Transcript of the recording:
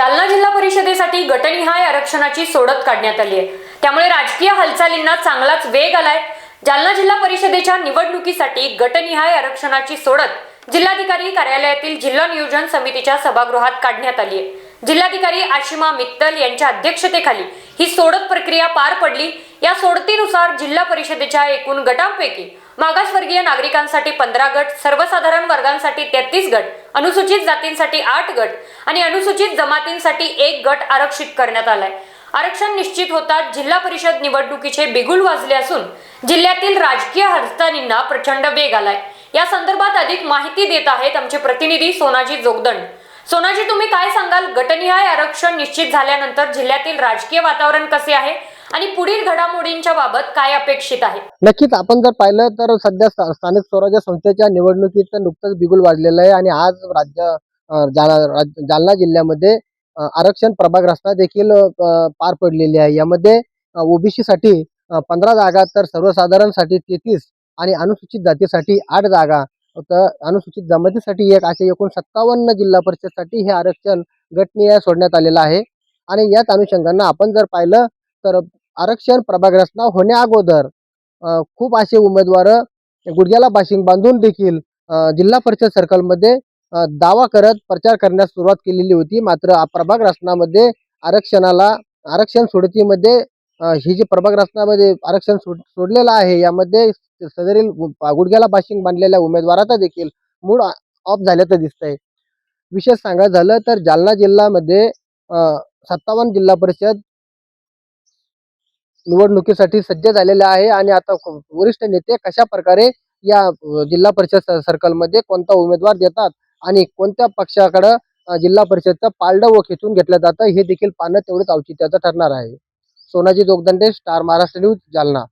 जालना जिल्हा परिषदेसाठी गटनिहाय आरक्षणाची सोडत काढण्यात आली आहे. त्यामुळे राजकीय हालचालींना चांगलाच वेग आलाय. जालना जिल्हा परिषदेच्या निवडणुकीसाठी गटनिहाय आरक्षणाची सोडत जिल्हाधिकारी कार्यालयातील जिल्हा नियोजन समितीच्या सभागृहात काढण्यात आली आहे. जिल्हाधिकारी आशिमा मित्तल यांच्या अध्यक्षतेखाली ही सोडत प्रक्रिया पार पडली. या सोडतीनुसार जिल्हा परिषदेच्या एकूण गटांपैकी मागासवर्गीय नागरिकांसाठी पंधरा गट सर्वसाधारण वर्गांसाठी तेहतीस गट अनुसूचित जातींसाठी आठ गट आणि अनुसूचित जमातींसाठी एक गट आरक्षित करण्यात आलाय. आरक्षण निश्चित होताच जिल्हा परिषद निवडणुकीचे बिगुल वाजले असून जिल्ह्यातील राजकीय हालचालींना प्रचंड वेग आलाय. या संदर्भात अधिक माहिती देत आहेत आमचे प्रतिनिधी सोनाजी जोगदंड. सोनाजी तुम्ही काय सांगाल? गटनिहाय आरक्षण निश्चित झाल्यानंतर जिल्ह्यातील राजकीय वातावरण कसे आहे? आणि पुढील घडामोडींच्या बाबत काय अपेक्षित आहे? नक्कीच आपण जर पाहिलं तर सध्या स्थानिक स्वराज्य संस्थेच्या निवडणुकीत नुकतंच बिगुल वाजलेलं आहे आणि आज राज्य जालना जालना जिल्ह्यामध्ये आरक्षण प्रभाग रचना देखील पार पडलेली आहे. यामध्ये ओबीसी साठी पंधरा जागा तर सर्वसाधारणसाठी तेहतीस आणि अनुसूचित जातीसाठी आठ जागा. तर अनुसूचित जमातीसाठी एक असे एकूण सत्तावन्न जिल्हा परिषदसाठी हे आरक्षण गटनीय सोडण्यात आलेलं आहे. आणि याच अनुषंगानं आपण जर पाहिलं तर आरक्षण प्रभाग होण्याअगोदर होण्या अगोदर खूप असे उमेदवार गुडघ्याला बाशिंग बांधून देखील जिल्हा परिषद सर्कलमध्ये दावा करत प्रचार करण्यास सुरुवात केलेली होती. मात्र आ- प्रभाग आरक्षणाला आरक्षण सोडतीमध्ये ही जी प्रभाग रचनामध्ये आरक्षण सोड सोडलेलं आहे यामध्ये सदरील गु- गुडघ्याला बाशिंग बांधलेल्या उमेदवाराचा देखील मूड ऑफ झाल्याचं दिसतंय. विशेष सांगायचं झालं तर जालना जिल्ह्यामध्ये सत्तावन्न जिल्हा परिषद निवडणुकीसाठी सज्ज झालेले आहे. आणि आता वरिष्ठ नेते कशा प्रकारे या जिल्हा परिषद सर्कलमध्ये कोणता उमेदवार देतात आणि कोणत्या पक्षाकडं जिल्हा परिषदचं पालडं व खेचून घेतलं जातं हे देखील पाहणं तेवढंच औचित्याचं ठरणार आहे. Sonaji Jogdande star Maharashtra news Jalna.